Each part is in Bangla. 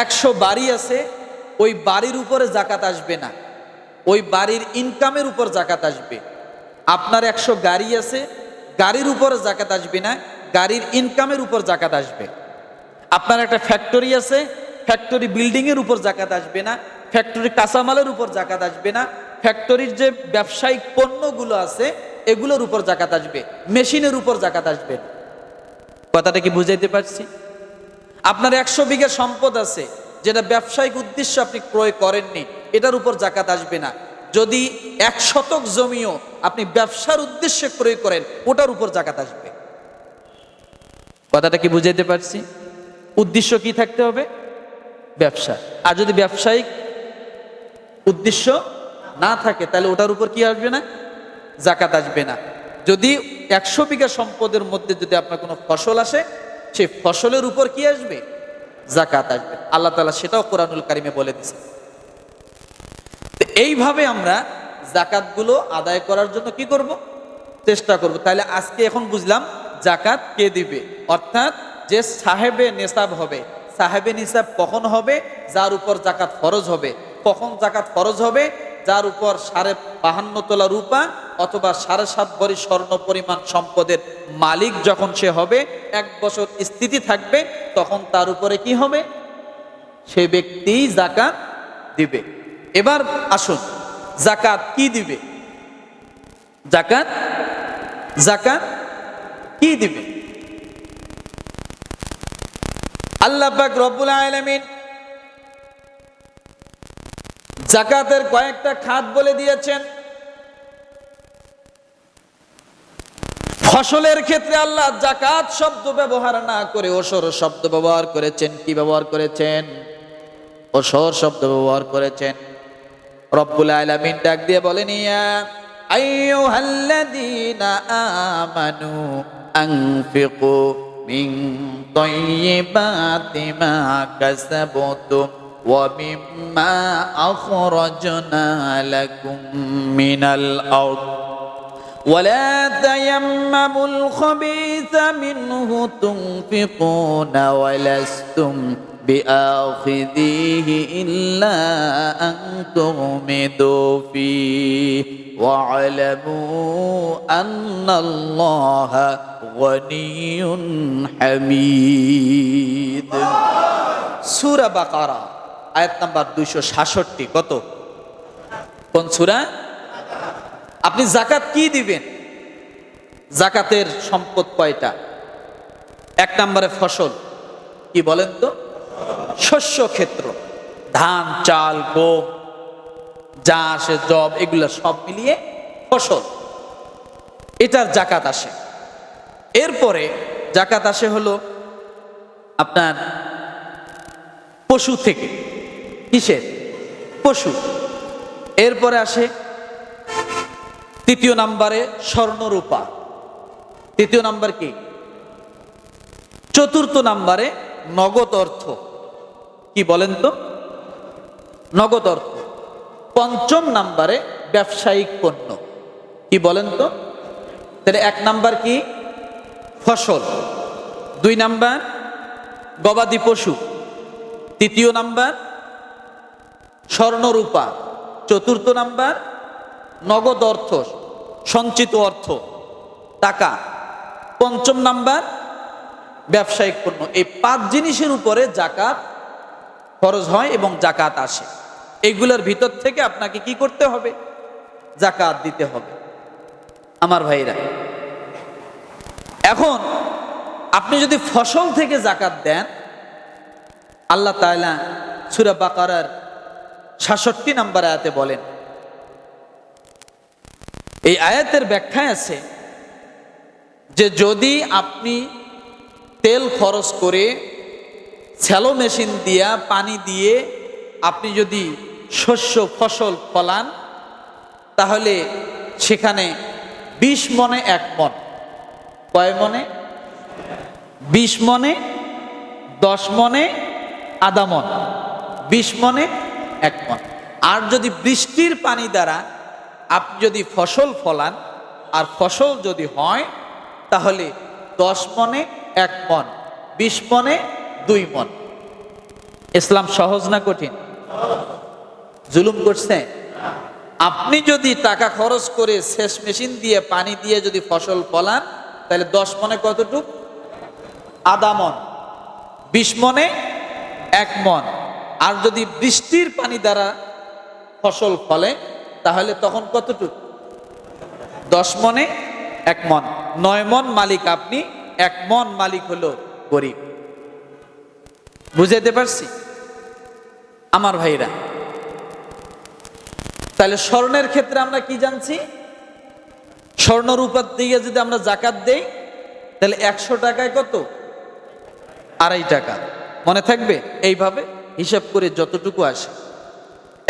একশো বাড়ি আছে, ওই বাড়ির উপরে জাকাত আসবে না। ওই বাড়ির ইনকামের উপর জাকাত আসবে। আপনার একশো গাড়ি আছে, গাড়ির উপরে জাকাত আসবে না, গাড়ির ইনকামের উপর জাকাত আসবে। আপনার একটা ফ্যাক্টরি আছে ফ্যাক্টরি বিল্ডিংয়ের উপর জাকাত আসবে না ফ্যাক্টরি কাঁচামালের উপর জাকাত আসবে না ফ্যাক্টরির যে ব্যবসায়িক পণ্যগুলো আছে, এগুলোর উপর জাকাত আসবে, মেশিনের উপর জাকাত আসবে। কথাটা কি বুঝাইতে পারছি? আপনার একশো বিঘা সম্পদ আছে, যেটা ব্যবসায়িক উদ্দেশ্যে আপনি ক্রয় করেননি, এটার উপর জাকাত আসবে না। যদি এক শতক জমিও আপনি ব্যবসার উদ্দেশ্যে ক্রয় করেন, ওটার উপর জাকাত আসবে। কথাটা কি বুঝাইতে পারছি? উদ্দেশ্য কি থাকতে হবে? ব্যবসা। আর যদি ব্যবসায়িক উদ্দেশ্য না থাকে, তাহলে ওটার উপর কি আসবে না? জাকাত আসবে না। যদি একশো বিঘা সম্পদের মধ্যে যদি আপনার কোনো ফসল আসে সেই ফসলের উপর কি আসবে? জাকাত আসবে। আল্লাহ তালা সেটাও কোরআনুল কারিমে বলে দিছে এইভাবে আমরা জাকাতগুলো আদায় করার জন্য কি করব? চেষ্টা করব। তাহলে আজকে এখন বুঝলাম জাকাত কে দিবে? অর্থাৎ যে সাহেবে নেশাব হবে সাহেবে নিসাব কখন হবে? যার উপর জাকাত ফরজ হবে। কখন জাকাত ফরজ হবে? যার উপর সাড়ে বাহান্ন তোলা রূপা অথবা সাড়ে সাত ভরি স্বর্ণ পরিমাণ সম্পদের মালিক যখন সে হবে, এক বছর স্থিতি থাকবে, তখন তার উপরে কি হবে? সে ব্যক্তি জাকাত দিবে। এবার আসুন জাকাত কি দিবে? জাকাত জাকাত কি দিবে? আল্লাহ পাক রব্বুল আলামিন জাকাতের কয়েকটা খাত বলে দিয়েছেন। ফসলের ক্ষেত্রে আল্লাহ জাকাত শব্দ ব্যবহার না করে ওসর শব্দ ব্যবহার করেছেন। কি ব্যবহার করেছেন? ওসর শব্দ ব্যবহার করেছেন। রব্বুল আলামিন ডাক দিয়ে বলেন, ইয়া আমানু মিন তাইয়্যিবাতি ومما أخرجنا لكم من الأرض ولا تيمموا الخبيث منه تنفقون ولستم بآخذيه إلا أن تغمدوا فيه واعلموا أن الله غني حميد. سورة بقرة. আয়াত নাম্বার দুইশো সাতষট্টি, কত? কোন সুরা? আপনি জাকাত কি দিবেন? জাকাতের সম্পদ কয়টা? এক নম্বরে ফসল, কি বলেন তো? শস্য ক্ষেত্র, ধান, চাল, গম, যা আসে জব, এগুলো সব মিলিয়ে ফসল। এটার জাকাত আসে। এরপরে জাকাত আসে হলো আপনার পশু থেকে। কিসের পশু। এরপরে আসে তৃতীয় নাম্বারে স্বর্ণরূপা। তৃতীয় নাম্বার কি? চতুর্থ নাম্বারে নগদ অর্থ। কি বলেন তো? নগদ অর্থ। পঞ্চম নাম্বারে ব্যবসায়িক পণ্য। কি বলেন তো? তাহলে এক নাম্বার কি? ফসল। দুই নাম্বার গবাদি পশু। তৃতীয় নাম্বার স্বর্ণরূপা, চতুর্থ নাম্বার, নগদ অর্থ, সঞ্চিত অর্থ, টাকা। পঞ্চম নাম্বার, ব্যবসায়িক পণ্য। এই পাঁচ জিনিসের উপরে জাকাত খরচ হয় এবং জাকাত আসে। এইগুলোর ভিতর থেকে আপনাকে কি করতে হবে? জাকাত দিতে হবে। আমার ভাইরা, এখন আপনি যদি ফসল থেকে জাকাত দেন, আল্লাহ তাআলা সুরা বাকারার সাতষট্টি নাম্বার আয়াতে বলেন, এই আয়াতের ব্যাখ্যায় আছে যে যদি আপনি তেল খরচ করে স্যালো মেশিন দিয়া পানি দিয়ে আপনি যদি শস্য ফসল ফলান, তাহলে সেখানে বিশ মনে এক মন। কয় মনে? বিশ মনে, দশ মনে, আধা মন। বিশ মনে এক মন আর যদি বৃষ্টির পানি দ্বারা আপনি যদি ফসল ফলান, আর ফসল যদি হয়, তাহলে দশ মনে এক মন, বিশ মনে দুই মন। ইসলাম সহজ না কঠিন? জুলুম করছে? আপনি যদি টাকা খরচ করে শেষ মেশিন দিয়ে পানি দিয়ে যদি ফসল ফলান, তাহলে দশ মনে কতটুক? আধা মন, বিশ মনে এক মন। আর যদি বৃষ্টির পানি দ্বারা ফসল ফলে, তাহলে তখন কতটুকু? দশ মনে এক মন। নয় মন মালিক আপনি, এক মন মালিক হলো গরিব। বুঝাইতে পারছি? আমার ভাইরা, তাহলে স্বর্ণের ক্ষেত্রে আমরা কি জানছি? স্বর্ণ রূপার দিকে যদি আমরা জাকাত দেই, তাহলে একশো টাকায় কত? আড়াই টাকা। মনে থাকবে? এইভাবে হিসাব করে যতটুকু আসে।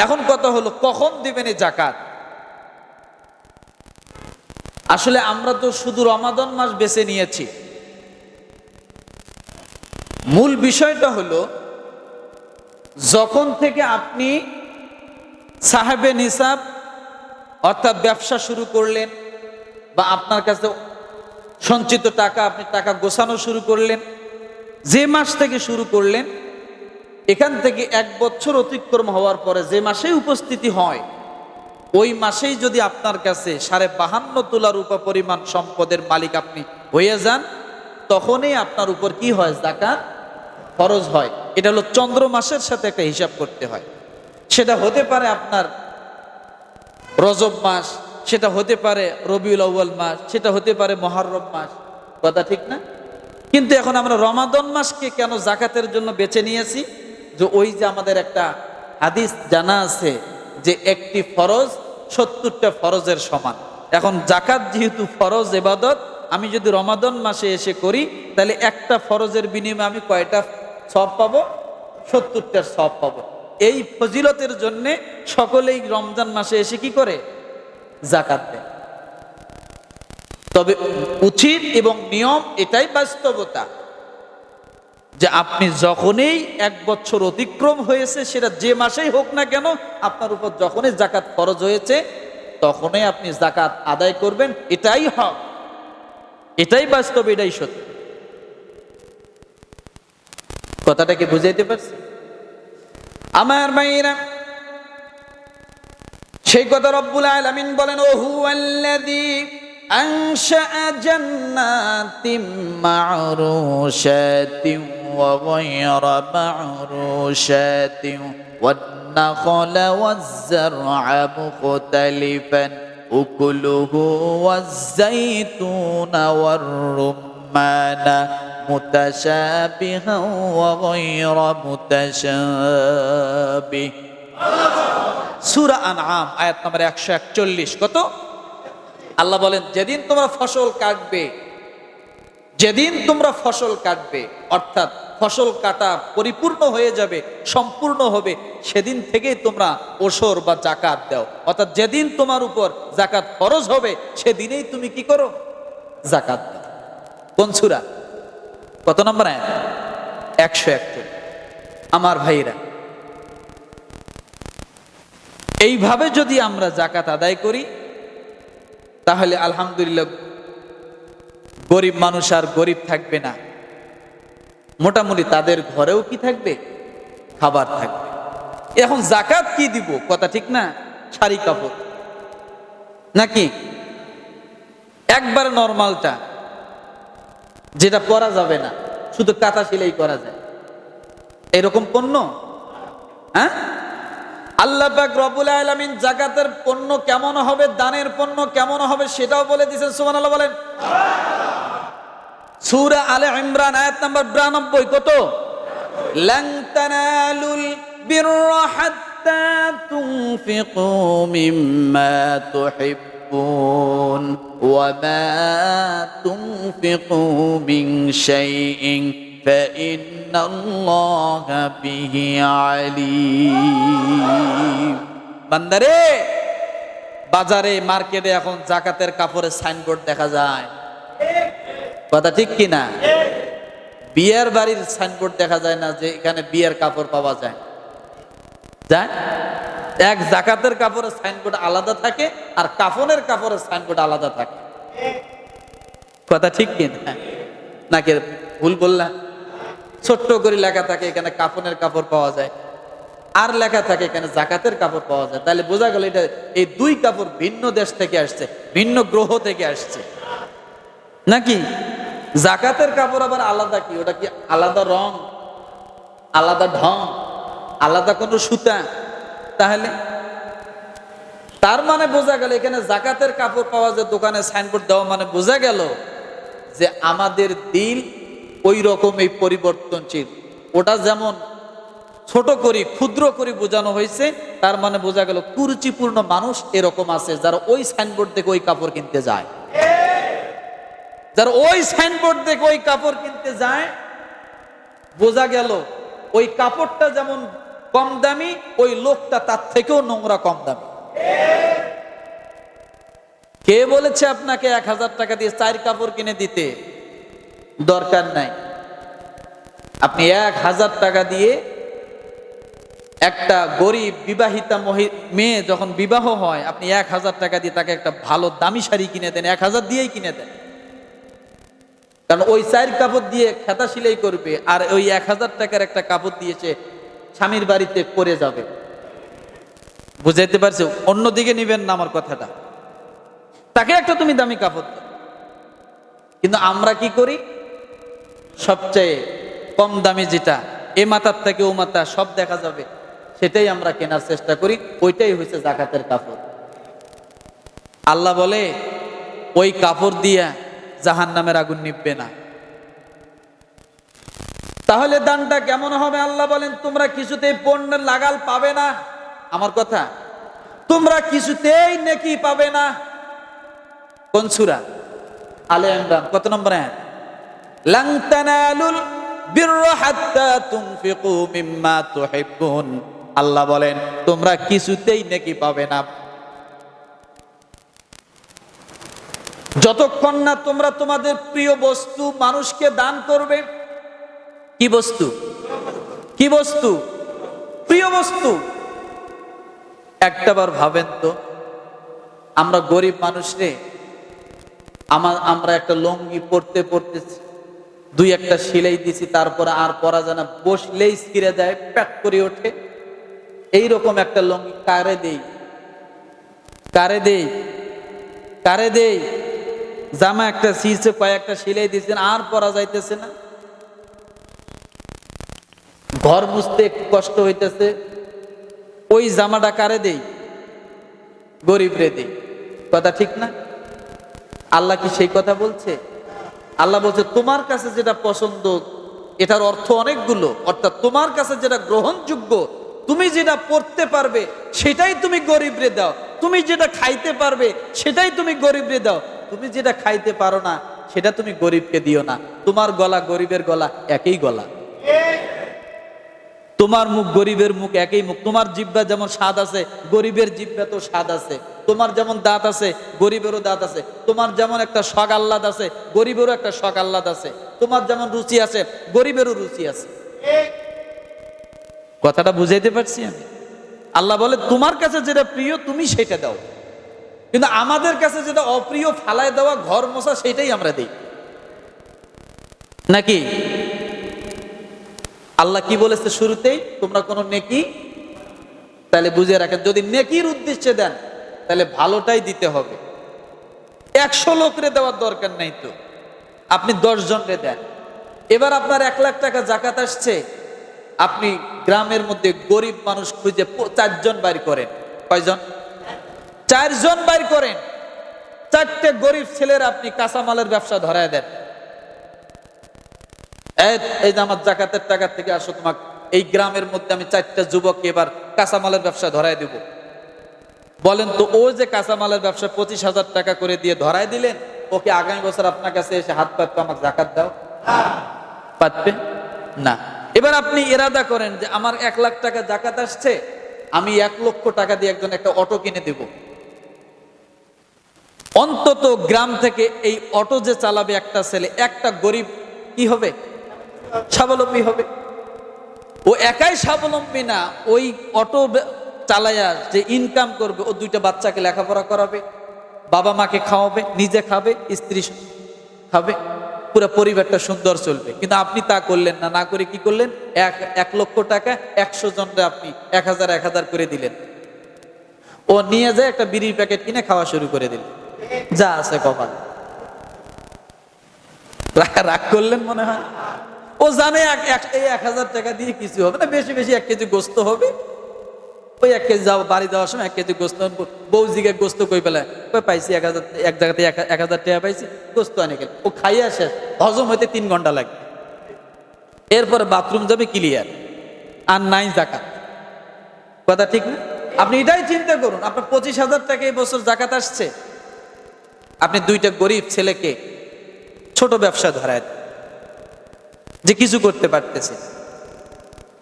এখন কথা হলো, কখন দিবেন এই জাকাত? আসলে আমরা তো শুধু রমাদন মাস বেছে নিয়েছি। মূল বিষয়টা হলো, যখন থেকে আপনি সাহেবে নিসাব, অর্থাৎ ব্যবসা শুরু করলেন, বা আপনার কাছে সঞ্চিত টাকা, আপনি টাকা গোছানো শুরু করলেন, যে মাস থেকে শুরু করলেন এখান থেকে এক বছর অতিক্রম হওয়ার পরে যে মাসেই উপস্থিতি হয়, ওই মাসেই যদি আপনার কাছে সাড়ে বাহান্ন তোলার উপর পরিমাণ সম্পদের মালিক আপনি হয়ে যান, তখনই আপনার উপর কি হয়, জাকাত খরচ হয়। এটা হলো চন্দ্র মাসের সাথে একটা হিসাব করতে হয়। সেটা হতে পারে আপনার রজব মাস, সেটা হতে পারে রবিউল আউ্য়াল মাস, সেটা হতে পারে মহারম মাস। কথা ঠিক না? কিন্তু এখন আমরা রমাদন মাসকে কেন জাকাতের জন্য বেছে নিয়েছি? যে ওই যে আমাদের একটা হাদিস জানা আছে যে একটি ফরজ সত্তরটা ফরজের সমান। এখন জাকাত যেহেতু ফরজ এবাদত, আমি যদি রমাদন মাসে এসে করি, তাহলে একটা ফরজের বিনিময়ে আমি কয়টা সব পাবো? সত্তরটার সব পাবো। এই ফজিলতের জন্য সকলেই রমজান মাসে এসে কি করে? জাকাত দেয়। তবে উচিত এবং নিয়ম এটাই বাস্তবতা। যে আপনি যখনই এক বছর অতিক্রম হয়েছে সেটা যে মাসেই হোক না কেন আপনার উপর যখনই জাকাত খরচ হয়েছে তখনই আপনি জাকাত আদায় করবেন এটাই হক এটাই বাস্তব এটাই সত্য কথাটা কি বুঝাইতে পারছি আমার মাইরা সেই কথা রব্বুল আলামিন বলেন ওহু আল্লাযী أنشأ جنات معروشات وغير معروشات والنخل والزرع مختلفا أكله والزيتون والرمان متشابها وغير متشابه সুরা আনআম আয়াত নম্বর একশো একচল্লিশ কত আল্লাহ বলেন যেদিন তোমরা ফসল কাটবে যেদিন তোমরা ফসল কাটবে অর্থাৎ ফসল কাটা পরিপূর্ণ হয়ে যাবে, সম্পূর্ণ হবে, সেদিন থেকেই তোমরা ওসর বা জাকাত দাও। অর্থাৎ যেদিন তোমার উপর জাকাত ফরজ হবে, সেদিনেই তুমি কি করো? জাকাত দাও। কোন কত নম্বর আয়াত? একশো একচল্লিশ। আমার ভাইরা এইভাবে যদি আমরা জাকাত আদায় করি, তাহলে আলহামদুলিল্লাহ গরিব মানুষ আর গরিব থাকবে না। মোটামুটি তাদের ঘরেও কি থাকবে? খাবার থাকবে। এখন জাকাত কি দিব? কথা ঠিক না? শাড়ি, কাপড়। নাকি? একবার নর্মালটা, যেটা পরা যাবে না, শুধু কাঁথা সেলাই করা যায়। এরকম পণ্য? হ্যাঁ? আল্লাহ পাক রব্বুল আলামিন জাকাতের পণ্য কেমন হবে, দানের পণ্য কেমন হবে, সেটাও বলে দিয়েছেন, সুবহানাল্লাহ বলেন। সুর আলে ইমরান, আয়াত নাম্বার বিরানব্বই, কত? লংতানালুল বান্দারে, বাজারে, মার্কেটে এখন জাকাতের কাপড়ের সাইনবোর্ড দেখা যায়। কথা ঠিক কিনা? বিয়ের বাড়ির সাইনবোর্ড দেখা যায় না যে এখানে বিয়ের কাপড় পাওয়া যায়। যায়? এক জাকাতের কাপড়ের সাইনবোর্ড আলাদা থাকে আর কাফনের কাপড়ের সাইনবোর্ড আলাদা থাকে। কথা ঠিক কিনা? নাকি ভুল বললাম ছোট্ট করে লেখা থাকে এখানে কাফনের কাপড় পাওয়া যায়। আর লেখা থাকে এখানে জাকাতের কাপড় পাওয়া যায়। তাহলে বোঝা গেল এটা এই দুই কাপড় ভিন্ন দেশ থেকে আসছে, ভিন্ন গ্রহ থেকে আসছে। নাকি? জাকাতের কাপড় আবার আলাদা কি? ওটা কি আলাদা রং? আলাদা ঢং? আলাদা কোনো সুতা? তাহলে? তার মানে বোঝা গেল, এখানে জাকাতের কাপড় পাওয়া যায় দোকানে সাইনবোর্ড দেওয়া মানে বোঝা গেল যে আমাদের দিল ওই রকমই পরিবর্তনশীল। ওটা যেমন ছোট করি, ক্ষুদ্র করে বোঝানো হয়েছে, তার মানে বোঝা গেল কুরুচিপূর্ণ মানুষ এরকম আছে যারা ওই সাইনবোর্ড থেকে ওই কাপড় কিনতে যায়। যারা ওই সাইনবোর্ড দেখে ওই কাপড় কিনতে যায়, বোঝা গেল ওই কাপড়টা যেমন কম দামি, ওই লোকটা তার থেকেও নোংরা কম দামি। কে বলেছে আপনাকে এক হাজার টাকা দিয়ে চার কাপড় কিনে দিতে? দরকার নাই। আপনি এক হাজার টাকা দিয়ে একটা গরিব বিবাহিতা মেয়ে যখন বিবাহ হয়, আপনি এক হাজার টাকা দিয়ে তাকে একটা ভালো দামি শাড়ি কিনে দেন, এক হাজার দিয়েই কিনে দেন। কারণ ওই চার কাপড় দিয়ে খেতা সিলাই করবে আর ওই এক হাজার টাকার একটা কাপড় দিয়েছে স্বামীর বাড়িতে পরে যাবে। বুঝাইতে পারছ? অন্যদিকে নিবেন না আমার কথাটা। তাকে একটা তুমি দামি কাপড় কিন্তু আমরা কি করি? সবচেয়ে কম দামি যেটা, এ মাথার থেকে ও মাথা সব দেখা যাবে, সেটাই আমরা কেনার চেষ্টা করি। ওইটাই হয়েছে জাকাতের কাপড়। আল্লাহ বলে, ওই কাপড় দিয়া জাহান নামের আগুন নিববে না। তাহলে দানটা কেমন হবে? আল্লাহ বলেন, তোমরা কিছুতেই পণ্যের লাগাল পাবে না। আমার কথা, তোমরা কিছুতেই নেকি পাবে না। কনসুরা আলে ইমরান, কত নম্বর আয়াত? আল্লাহ বলেন, তোমরা কিছুতেই নেকি পাবে না। যতক্ষণ না তোমরা তোমাদের প্রিয় বস্তু মানুষকে দান করবে, কি বস্তু? কি বস্তু? প্রিয় বস্তু। একটাবার ভাবেন তো, আমরা গরিব মানুষ আমার আমরা একটা লঙ্গি পড়তে পড়তে দুই একটা সিলাই দিছি, তারপরে আর পরা যায় না। বসলেই ছিঁড়ে দেয় প্যাক করে ওঠে। এইরকম একটা লঙ্গি কারে দেই? কারে দেই? কারে দেই? জামা একটা সিঁড়ছে কয়েকটা সিলাই দিয়েছেন, আর পরা যাইতেছে না। ঘর বুঝতে একটু কষ্ট হইতেছে। ওই জামাটা কারে দেই? গরিব রে দেই। কথা ঠিক না? আল্লাহ কি সেই কথা বলছে? আল্লাহ বলছে, তোমার কাছে যেটা পছন্দ, এটার অর্থ অনেকগুলো। অর্থাৎ তোমার কাছে যেটা গ্রহণযোগ্য, তুমি যেটা পড়তে পারবে, সেটাই তুমি গরিবরে দাও। তুমি যেটা খাইতে পারবে, সেটাই তুমি গরিবরে দাও। তুমি যেটা খাইতে পারো না, সেটা তুমি গরিবকে দিও না। তোমার গলা গরিবের গলা, একই গলা। তোমার মুখ গরিবের মুখ, একই মুখ। তোমার জিব্বা যেমন স্বাদ আছে, গরিবের জিব্বা তো স্বাদ আছে। তোমার যেমন দাঁত আছে, গরিবেরও দাঁত আছে। তোমার যেমন একটা শখ আহ্লাদ আছে, গরিবেরও একটা শখ আহ্লাদ আছে। তোমার যেমন রুচি আছে, গরিবেরও রুচি আছে। কথাটা বুঝাইতে পারছি আমি? আল্লাহ বলে, তোমার কাছে যেটা প্রিয়, তুমি সেটা দাও। কিন্তু আমাদের কাছে যেটা অপ্রিয় ফালায় দেওয়া ঘর মশা সেটাই আমরা দিই। নাকি? আল্লাহ কি বলেছে শুরুতেই? তোমরা কোনো নেকি? তাহলে বুঝে রাখেন, যদি নেকির উদ্দেশ্যে দেন, তাহলে ভালোটাই দিতে হবে। একশো লোকরে দেওয়ার দরকার নাই তো। আপনি দশ জনরে দেন। এবার আপনার এক লাখ টাকা জাকাত আসছে। আপনি গ্রামের মধ্যে গরিব মানুষ খুঁজে চারজন বাইর করেন। কয়জন? চারজন বাইর করেন। চারটে গরিব ছেলের আপনি কাঁচামালের ব্যবসা ধরায় দেন। এই যে আমার জাকাতের টাকা থেকে আসো তোমাকে এই গ্রামের মধ্যে আমি চারটা যুবককে এবার কাঁচামালের ব্যবসা ধরায় দেব। বলেন তো, ও যে কাঁচামালের ব্যবসা পঁচিশ হাজার টাকা করে দিয়ে ধরায় দিলেন, ওকে আগামী বছর আপনার কাছে এসে হাত পাতবে আমাকে জাকাত দাও? পাতবে? না। এবার আপনি এরাদা করেন যে, আমার এক লাখ টাকা জাকাত আসছে, আমি এক লক্ষ টাকা দিয়ে একজন একটা অটো কিনে দেব। অন্তত গ্রাম থেকে এই অটো যে চালাবে একটা ছেলে, একটা গরিব কি হবে? স্বাবলম্বী হবে। ও একাই স্বাবলম্বী না, ওই অটো চালায়া যে ইনকাম করবে, ও দুইটা বাচ্চাকে লেখাপড়া করাবে, বাবা মাকে খাওয়াবে, নিজে খাবে, স্ত্রী খাবে। পুরো পরিবারটা সুন্দর চলবে। কিন্তু আপনি তা করলেন না না করে কি করলেন? এক এক লক্ষ টাকা একশো জনরে আপনি এক হাজার এক হাজার করে দিলেন। ও নিয়ে যায় একটা বিড়ির প্যাকেট কিনে খাওয়া শুরু করে দিলেন। যা আছে কপাল। রাগ- করলেন মনে হয়? ও জানে এই এক হাজার টাকা দিয়ে কিছু হবে না, বেশি বেশি এক কেজি গোস্ত হবে। ওই এক কেজি যাব বাড়ি যাওয়ার সময় এক কেজি গোস্ত বউ জিগে গোস্ত কই পেলে? কই পাইছি, এক হাজার এক জায়গাতে এক- হাজার টাকা পাইছি, গোস্ত আনে গেল ও খাইয়া শেষ। হজম হইতে তিন ঘণ্টা লাগবে এরপরে বাথরুম যাবে ক্লিয়ার। আর নাই জাকাত। কথা ঠিক না? আপনি এটাই চিন্তা করুন, আপনার পঁচিশ হাজার টাকা এই বছর জাকাত আসছে। আপনি দুইটা গরিব ছেলেকে ছোট ব্যবসা ধরায় যে কিছু করতে পারতেছে।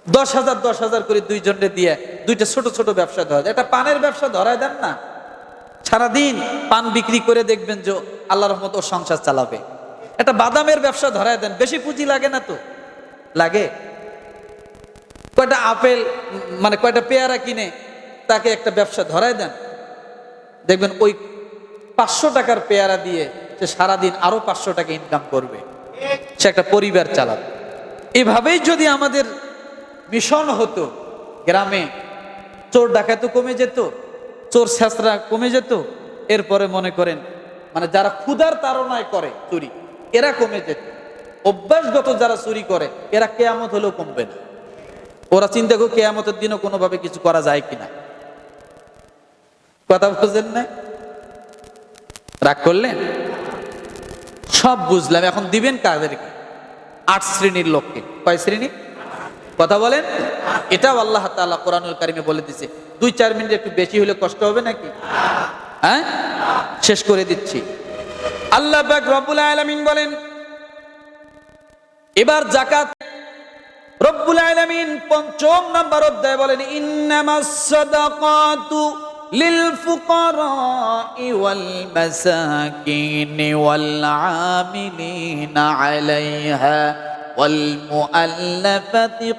দশ হাজার দশ হাজার করে দুইজনকে দিয়ে দুইটা ছোট ছোট ব্যবসা ধরা একটা পানের ব্যবসা ধরায় দেন না। সারাদিন পান বিক্রি করে দেখবেন যে আল্লাহর রহমত ও সংসার চালাবে। একটা বাদামের ব্যবসা ধরায় দেন। বেশি পুঁজি লাগে না তো? লাগে। কয়টা আপেল মানে কয়টা পেয়ারা কিনে তাকে একটা ব্যবসা ধরায় দেন। দেখবেন ওই পাঁচশো টাকার পেয়ারা দিয়ে সে সারাদিন আরও পাঁচশো টাকা ইনকাম করবে। সে একটা পরিবার চালাবে। এভাবেই যদি আমাদের মিশন হতো, গ্রামে চোর ডাকাতো কমে যেত, চোর শেষরা কমে যেত, এরপরে মনে করেন মানে যারা ক্ষুধার তাড়নায় করে চুরি, এরা কমে যেত। অভ্যাসগত যারা চুরি করে, এরা কেয়ামত হলেও কমবে না। ওরা চিন্তা করো কেয়ামতের দিনও কোনোভাবে কিছু করা যায় কিনা। কথা বুঝলেন না? রাগ করলেন সব বুঝলাম, এখন দিবেন কাদেরকে? আট শ্রেণির লোককে। কয় শ্রেণি? কথা বলেন। এটাও আল্লাহ তাআলা কোরআনুল কারিমে বলে দিছে। দুই চার মিনিট একটু বেশি হলে কষ্ট হবে নাকি? হ্যাঁ? শেষ করে দিচ্ছি। আল্লাহ রব্বুল আলামিন বলেন, এবার জাকাত রব্বুল আলামিন পঞ্চম নাম্বার অধ্যায় বলেন, ইন্নামাস সাদাকাতু للفقراء والمساكين والعاملين عليها والمؤلفة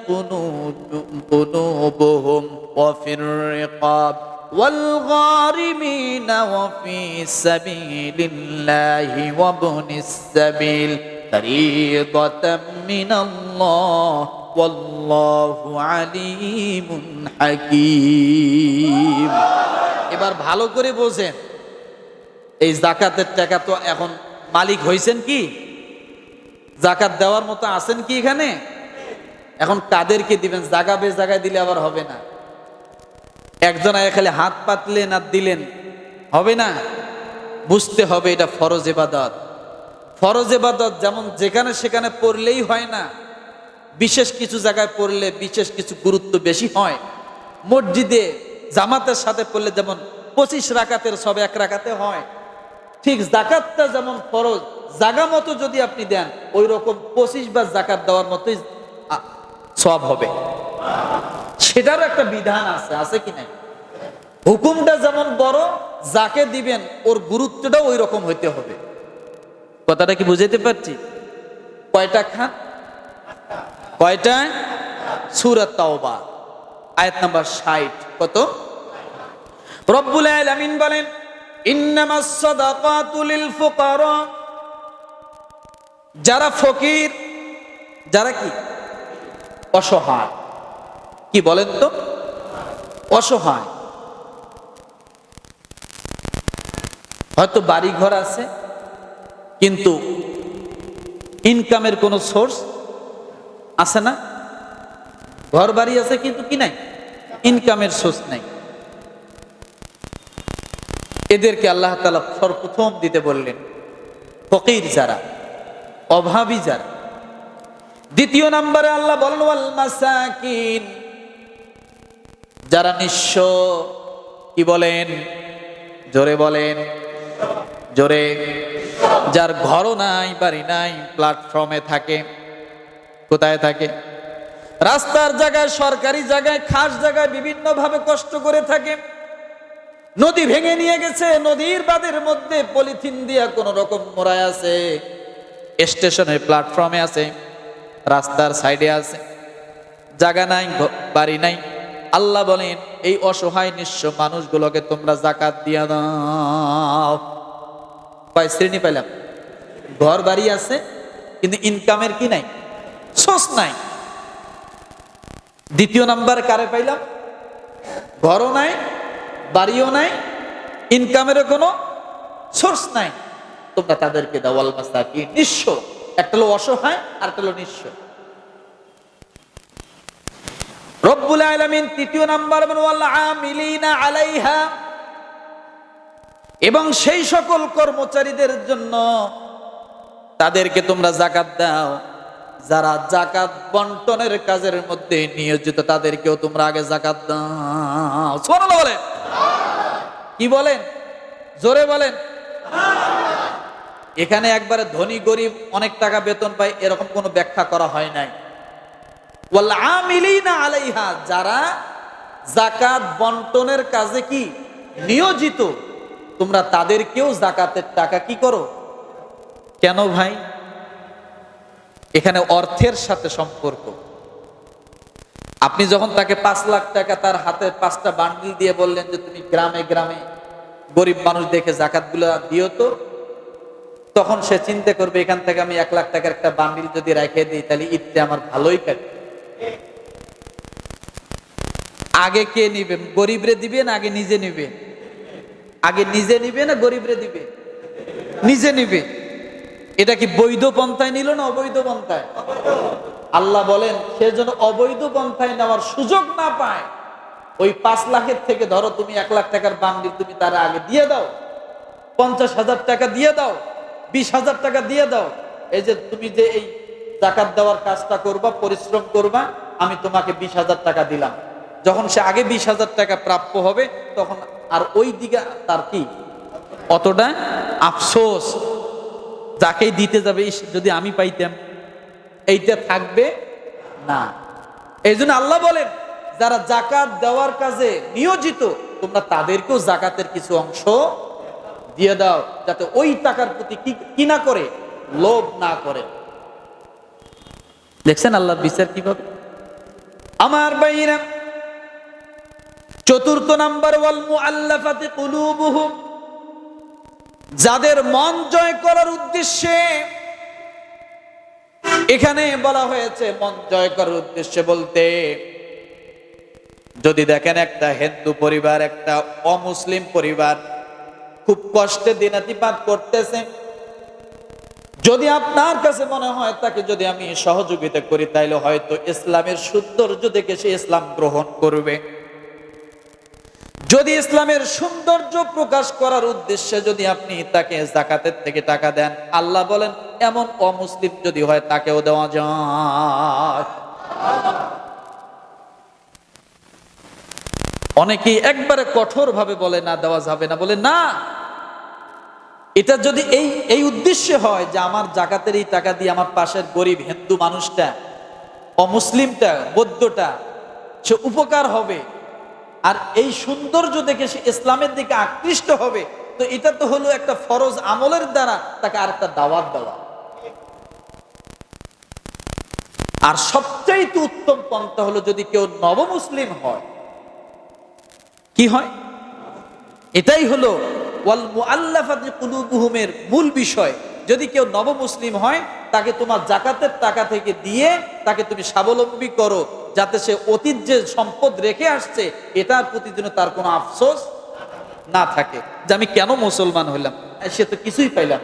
قلوبهم وفي الرقاب والغارمين وفي سبيل الله وابن السبيل فريضة من الله والله আল্লাহু আলিমুন হাকিম। এবার ভালো করে বোঝেন, এই জাকাতের টাকা তো এখন মালিক হয়েছেন কি? জাকাত দেওয়ার মতো আছেন কি এখানে? এখন কাদেরকে দিবেন, জাগা বেশ জায়গায় দিলে আবার হবে না। একজন খালি হাত পাতলেন আর দিলেন, হবে না? বুঝতে হবে এটা ফরজ এবাদত। ফরজ এবাদত যেমন যেখানে সেখানে পড়লেই হয় না। বিশেষ কিছু জায়গায় পড়লে বিশেষ কিছু গুরুত্ব বেশি হয়। মসজিদে জামাতের সাথে পড়লে যেমন পঁচিশ রাকাতের সব এক রাকাতে হয়। ঠিক জাকাতটা যেমন ফরজ, জাগা মতো যদি আপনি দেন ওই রকম পঁচিশ বার জাকাত দেওয়ার মতোই সব হবে। সেটারও একটা বিধান আছে আছে কি নাই? হুকুমটা যেমন বড়, যাকে দিবেন ওর গুরুত্বটাও ওই রকম হইতে হবে। কথাটা কি বুঝাইতে পারছি? কয়টা খান? কয়টা? সুরাত তাওবা। আয়াত নাম্বার ষাট। কত? রব্বুল আলামিন বলেন, ইন্নামাস সাদাকাতু লিল ফুকারা। যারা ফকির, যারা কি? অসহায়। কি বলেন তো? অসহায়। হয়তো বাড়ি ঘর আছে, কিন্তু ইনকামের কোনো সোর্স আছে না? ঘর বাড়ি আছে কিন্তু কি নাই? ইনকামের সোর্স নাই। এদেরকে আল্লাহ তালা সর্বপ্রথম দিতে বললেন, ফকির যারা, অভাবী যারা। দ্বিতীয় নম্বরে আল্লাহ বলেন মাসাকিন যারা নিঃস্ব, কি বলেন? জোরে বলেন। জোরে। যার ঘরও নাই, বাড়ি নাই প্ল্যাটফর্মে থাকে। কোথায় থাকে? রাস্তার জায়গায়, সরকারি জায়গায়, খাস জায়গায় বিভিন্ন ভাবে কষ্ট করে থাকে। নদী ভেঙে নিয়ে গেছে, নদীর বাদের মধ্যে পলিথিন দিয়া কোন রকম মোড়ায় আছে। স্টেশনের প্ল্যাটফর্মে আছে, রাস্তার সাইডে আছে। জায়গা নাই বাড়ি নাই। আল্লাহ বলেন, এই অসহায় নিঃস্ব মানুষগুলোকে তোমরা জাকাত দিয়া দাও। কয় শ্রেণি পাইলাম? ঘর বাড়ি আছে, কিন্তু ইনকামের কি নাই? সোর্স নাই। দ্বিতীয় নাম্বার কারে পাইলাম? ঘরও নাই, বাড়িও নাই ইনকামেরও কোনো সোর্স নাই। তোমরা তাদেরকে দাও আল মাসাকি নিঃস্ব। একটা হলো অসহায় আর একটা হলো নিঃস্ব। রব্বুল তৃতীয় নাম্বার আমিলিনা আলাইহা। এবং সেই সকল কর্মচারীদের জন্য তাদেরকে তোমরা জাকাত দাও। যারা জাকাত বন্টনের কাজের মধ্যে নিয়োজিত, তাদেরকেও তোমরা আগে জাকাত দাও। বলেন। কি বলেন? জোরে বলেন। এখানে একবারে ধনী গরিব অনেক টাকা বেতন পায়, এরকম কোনো ব্যাখ্যা করা হয় নাই। আলাইহা, যারা জাকাত বন্টনের কাজে কি? নিয়োজিত, তোমরা তাদেরকেও জাকাতের টাকা কি করো? কেন ভাই? এখানে অর্থের সাথে সম্পর্ক। আপনি যখন তাকে পাঁচ লাখ টাকা তার হাতে পাঁচটা বান্ডিল দিয়ে বললেন যে তুমি গ্রামে গ্রামে গরিব মানুষ দেখে জাকাত দিও তো, তখন সে চিন্তা করবে, এখান থেকে আমি এক লাখ টাকার একটা বান্ডিল যদি রেখে দিই, তাহলে ঈদটা আমার ভালোই কাটবে। আগে কে নিবে? গরিবরে দিবে না আগে নিজে নিবে? আগে নিজে নিবে না গরিবরে দিবে? নিজে নিবে। এটা কি বৈধ পন্থায় নিল না অবৈধ পন্থায়? আল্লাহ বলেন, সে যেন অবৈধ পন্থায় নেওয়ার সুযোগ না পায়, ওই পাঁচ লাখের থেকে ধরো তুমি এক লাখ টাকার বান্ডিল তুমি তার আগে দিয়ে দাও, পঞ্চাশ হাজার টাকা দিয়ে দাও, বিশ হাজার টাকা দিয়ে দাও, এই যে তুমি যে এই জাকাত দেওয়ার কাজটা করবা, পরিশ্রম করবা, আমি তোমাকে বিশ হাজার টাকা দিলাম। যখন সে আগে বিশ হাজার টাকা প্রাপ্য হবে, তখন আর ওই দিকে তার কি? অতটা আফসোস। যাকেই দিতে যাবে যদি আমি পাইতাম, এইটা থাকবে না। এই জন্য আল্লাহ বলেন, যারা জাকাত দেওয়ার কাজে নিয়োজিত, তোমরা তাদেরকেও জাকাতের কিছু অংশ দিয়ে দাও, যাতে ওই টাকার প্রতি কি না করে, লোভ না করে। দেখছেন আল্লাহর বিচার কীভাবে? আমার বাইরা চতুর্থ নাম্বার, ওয়াল মুআল্লাফাতি কুলুবুহুম। যাদের মন জয় করার উদ্দেশ্যে, এখানে বলা হয়েছে, মন জয় করার উদ্দেশ্যে বলতে, যদি দেখেন একটা হিন্দু পরিবার, একটা অমুসলিম পরিবার খুব কষ্টে দিনাতিপাত করতেছে, যদি আপনার কাছে মনে হয় তাকে যদি আমি সহযোগিতা করি, তাইলে হয়তো ইসলামের সৌন্দর্য দেখে সে ইসলাম গ্রহণ করবে। যদি ইসলামের সৌন্দর্য প্রকাশ করার উদ্দেশ্যে যদি আপনি তাকে জাকাতের থেকে টাকা দেন, আল্লাহ বলেন, এমন অমুসলিম যদি হয়, তাকেও দেওয়া যায়। অনেকেই একবারে কঠোর ভাবে বলে, না, দেওয়া যাবে না। বলে, না, এটা যদি এই এই উদ্দেশ্যে হয় যে আমার জাকাতের এই টাকা দিয়ে আমার পাশের গরিব হিন্দু মানুষটা, অমুসলিমটা, বৌদ্ধটা, সে উপকার হবে আর এই সৌন্দর্য দেখে সে ইসলামের দিকে আকৃষ্ট হবে, তো এটা তো হলো একটা ফরজ আমলের দ্বারা তাকে আরেকটা দাওয়াত দেওয়া। আর সবচাইতে উত্তম পন্থা হলো যদি কেউ নবমুসলিম হয়, কি হয়? এটাই হলো কুলুবুহুমের মূল বিষয়। যদি কেউ নবমুসলিম হয়, তাকে তোমার জাকাতের টাকা থেকে দিয়ে তাকে তুমি স্বাবলম্বী করো যাতে সে অতীত যে সম্পদ রেখে আসছে, এটার প্রতি যেন তার কোনো আফসোস না থাকে। যে আমি কেন মুসলমান হইলাম? সে তো কিছুই পাইলাম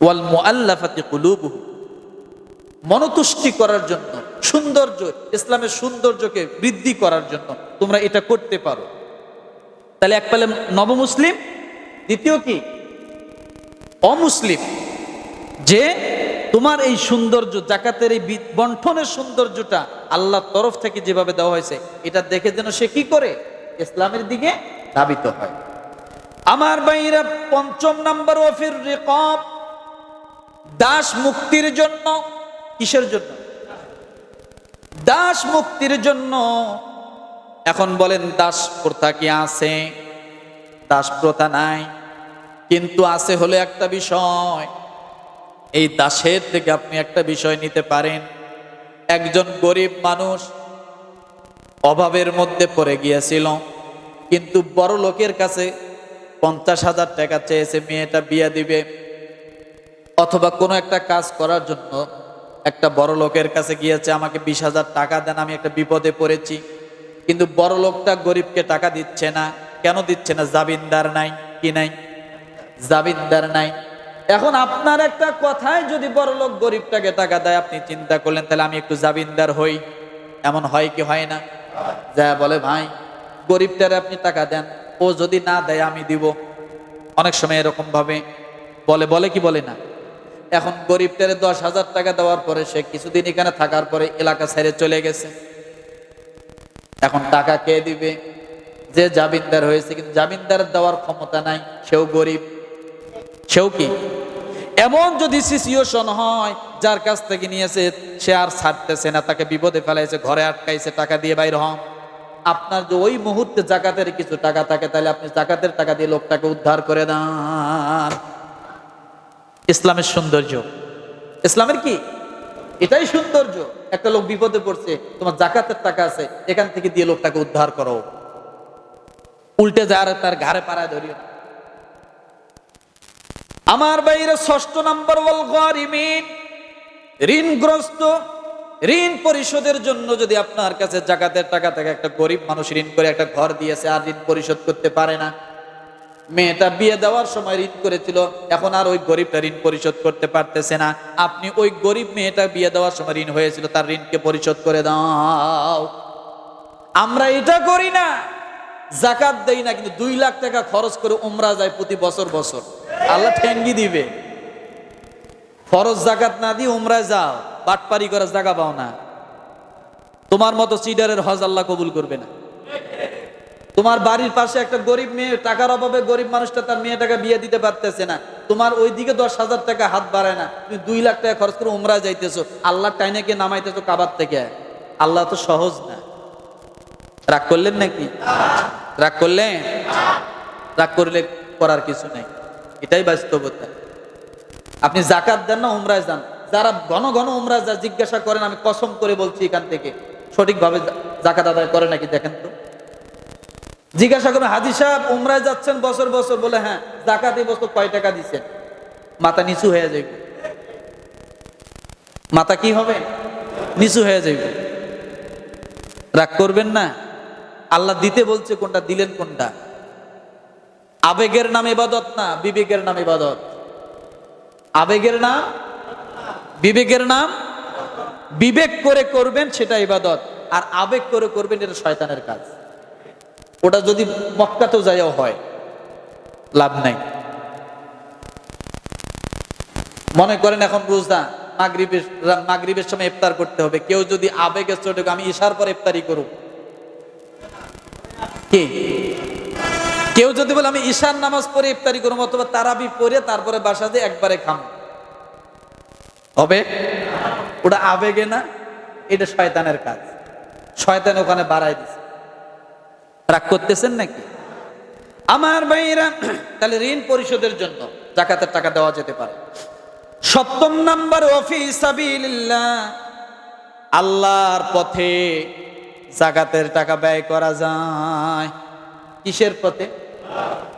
ওয়াল মনতুষ্টি করার জন্য, সৌন্দর্য, ইসলামের সৌন্দর্যকে বৃদ্ধি করার জন্য তোমরা এটা করতে পারো। তাহলে এক পালে নবমুসলিম, দ্বিতীয় কি? অমুসলিম, যে তোমার এই সৌন্দর্য, জাকাতের এই বি- বন্টনের সৌন্দর্যটা আল্লাহর তরফ থেকে যেভাবে দেওয়া হয়েছে, এটা দেখে যেন সে কি করে? ইসলামের দিকে ধাবিত হয়। আমার বাইরা পঞ্চম নাম্বার ওয়াফির রেকব, দাস মুক্তির জন্য, কিসের জন্য? দাস মুক্তির জন্য, এখন বলেন দাস প্রথা কি আছে? দাস প্রথা নাই। কিন্তু আছে হলে একটা বিষয় এই দাসের থেকে আপনি একটা বিষয় নিতে পারেন। একজন গরিব মানুষ অভাবের মধ্যে পড়ে গিয়েছিল, কিন্তু বড় লোকের কাছে পঞ্চাশ হাজার টাকা চেয়েছে, মেয়েটা বিয়ে দিবে। অথবা কোনো একটা কাজ করার জন্য একটা বড় লোকের কাছে গিয়েছে, আমাকে বিশ হাজার টাকা দেন, আমি একটা বিপদে পড়েছি। কিন্তু বড় লোকটা গরিবকে টাকা দিচ্ছে না। কেন দিচ্ছে না? জাবিনদার নাই, কি নাই? জাবিনদার নাই। এখন আপনার একটা কথায় যদি বড় লোক গরিবটাকে টাকা দেয়, আপনি চিন্তা করলেন, তাহলে আমি একটু জাবিনদার হই। এমন হয় কি হয় না? যা বলে, ভাই, গরিবটারে আপনি টাকা দেন, ও যদি না দেয়, আমি দিব। অনেক সময় এরকম ভাবে বলে বলে কি বলে না? এখন গরিবটারে দশ হাজার টাকা দেওয়ার পরে সে কিছুদিন এখানে থাকার পরে এলাকা ছেড়ে চলে গেছে। এখন টাকা কে দিবে? যে জামিনদার হয়েছে, কিন্তু জামিনদার দেওয়ার ক্ষমতা নাই, সেও গরিব। সেও কি? এমন যদি সিচুয়েশন হয়, যার কাছ থেকে নিয়েছে, সে আর ছাড়তেছে না, তাকে বিপদে ফেলাইছে, ঘরে আটকাইছে, টাকা দিয়ে বাইর হন। আপনার যে ওই মুহূর্তে জাকাতের কিছু টাকা থাকে, তাহলে আপনি জাকাতের টাকা দিয়ে লোকটাকে উদ্ধার করে দেন। ইসলামের সৌন্দর্য। ইসলামের কি? এটাই সৌন্দর্য। একটা লোক বিপদে পড়ছে, তোমার জাকাতের টাকা আছে, এখান থেকে দিয়ে লোকটাকে উদ্ধার করো। উল্টে যার তার ঘাড়ে পাড়ায় ধরিও না। আমার বাইরে ষষ্ঠ নম্বর বল গরিমিন, ঋণগ্রস্ত, ঋণ পরিশোধের জন্য যদি আপনার কাছে জাকাতের টাকা থেকে, একটা গরিব মানুষ ঋণ করে একটা ঘর দিয়েছে, আর ঋণ পরিশোধ করতে পারে না। মেয়েটা বিয়ে দেওয়ার সময় ঋণ করেছিল, এখন আর ওই গরিবটা ঋণ পরিশোধ করতে পারতেছে না। আপনি ওই গরিব মেয়েটা বিয়ে দেওয়ার সময় ঋণ হয়েছিল, তার ঋণকে পরিশোধ করে দাও। আমরা এটা করি না। জাকাত দেই না, কিন্তু দুই লাখ টাকা খরচ করে উমরা যায় প্রতি বছর বছর। আল্লাহ ঠেঙ্গি দিবে। ফরজ জাকাত না দিয়ে উমরায় যাও, বাটপারি করার জায়গা পাও না। তোমার মতো সিডারের হজ আল্লাহ কবুল করবে না। তোমার বাড়ির পাশে একটা গরিব মেয়ে, টাকার অভাবে গরিব মানুষটা তার মেয়েটাকে বিয়ে দিতে পারতেছে না। তোমার ওইদিকে দশ হাজার টাকা হাত বাড়ায় না। তুমি দুই লাখ টাকা খরচ করে উমরা যাইতেছো। আল্লাহ টাইনাকে নামাইতেছো কাবার থেকে? আল্লাহ তো সহজ না। রাগ করলেন নাকি? রাগ করলেন? রাগ করলে করার কিছু নেই। এটাই বাস্তবতা। আপনি জাকাত দেন না, উমরায় যান। যারা ঘন ঘন উমরা যা জিজ্ঞাসা করেন, আমি কসম করে বলছি এখান থেকে, সঠিকভাবে জাকাত আদায় করে নাকি দেখেন তো? জিজ্ঞাসা করবেন, হাজি সাহেব, উমরায় যাচ্ছেন বছর বছর, বলে হ্যাঁ জাকাত এই বছর কয় টাকা দিচ্ছেন মাথা নিচু হয়ে যাবে মাথা কি হবে? নিচু হয়ে যাবে রাগ করবেন না। আল্লাহ দিতে বলছে কোনটা, দিলেন কোনটা? আবেগের নাম ইবাদত না বিবেকের নাম ইবাদত। আবেগের নাম বিবেকের নাম? বিবেক করে করবেন সেটা ইবাদত। আর আবেগ করে করবেন এটা শয়তানের কাজ। ওটা যদি মক্কাতেও যাইও হয়, লাভ নাই। মনে করেন এখন রোজা, মাগরিবের মাগরিবের সময় ইফতার করতে হবে। কেউ যদি আবেগে চটে আমি ঈশার পর ইফতারি করুক কি? কেউ যদি বলে, আমি ঈশান নামাজ পড়ে ইফতারি করব অথবা তারাবি পড়ে তারপরে বাসা দিয়ে একবারে খাম। হবে? ওটা আবেগে না, এটা শয়তানের কাজ। শয়তান ওখানে বাড়াই দিছে। রাগ করতেছেন নাকি? আমার ভাইরা তাহলে ঋণ পরিশোধের জন্য জাকাতের টাকা দেওয়া যেতে পারে। সপ্তম নাম্বার অফিসাবিল্লাহ আল্লাহর পথে জাকাতের টাকা ব্যয় করা যায়। কিসের পথে? love.